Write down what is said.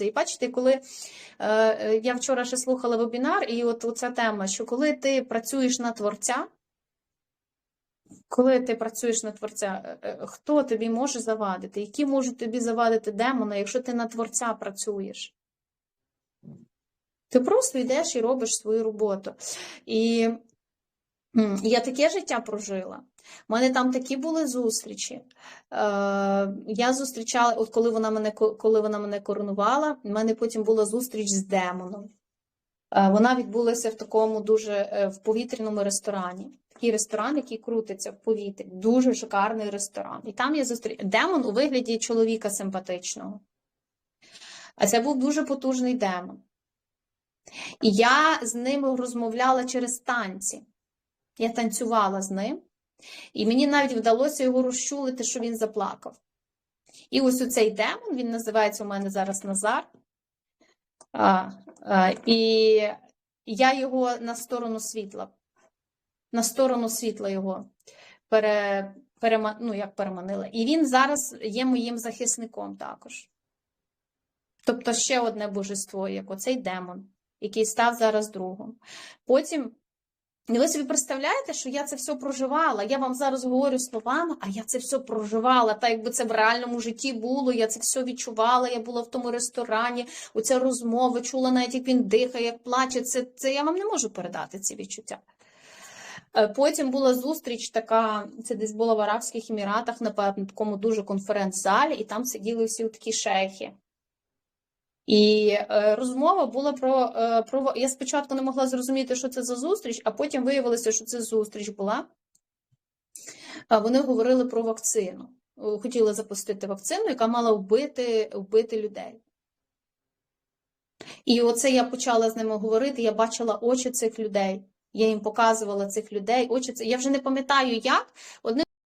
І бачите, коли е, е, я вчора ще слухала вебінар, і от ця тема, що коли ти працюєш на творця, коли ти працюєш на творця, е, е, хто тобі може завадити? Які можуть тобі завадити демони, якщо ти на творця працюєш? Ти просто йдеш і робиш свою роботу. І я таке життя прожила. У мене там такі були зустрічі. Е, я зустрічала, от коли вона мене коли вона мене коронувала, в мене потім була зустріч з демоном. Е, вона відбулася в такому дуже е, в повітряному ресторані. Такий ресторан, який крутиться в повітрі. Дуже шикарний ресторан. І там я зустріч демон у вигляді чоловіка симпатичного. А це був дуже потужний демон. І я з ним розмовляла через танці. Я танцювала з ним, і мені навіть вдалося його розчулити, що він заплакав. І ось оцей демон, він називається у мене зараз Назар. А, а, і я його на сторону світла, на сторону світла його пере, перема, ну, як переманила. І він зараз є моїм захисником також. Тобто ще одне божество, як оцей демон, який став зараз другом. Потім, і ви собі представляєте, що я це все проживала. Я вам зараз говорю словами, а я це все проживала. Так якби це в реальному житті було, я це все відчувала. Я була в тому ресторані, оця розмова, чула навіть, як він дихає, як плаче. Це, це я вам не можу передати ці відчуття. Е, Потім була зустріч така, це десь було в Арабських Еміратах, напевно, такому дуже конференц-залі, і там сиділи всі такі шейхи. І е, розмова була про, е, про. Я спочатку не могла зрозуміти, що це за зустріч, а потім виявилося, що це зустріч була. Вони говорили про вакцину. Хотіли запустити вакцину, яка мала вбити, вбити людей. І оце я почала з ними говорити, я бачила очі цих людей. Я їм показувала цих людей, очі це. Я вже не пам'ятаю як. Одним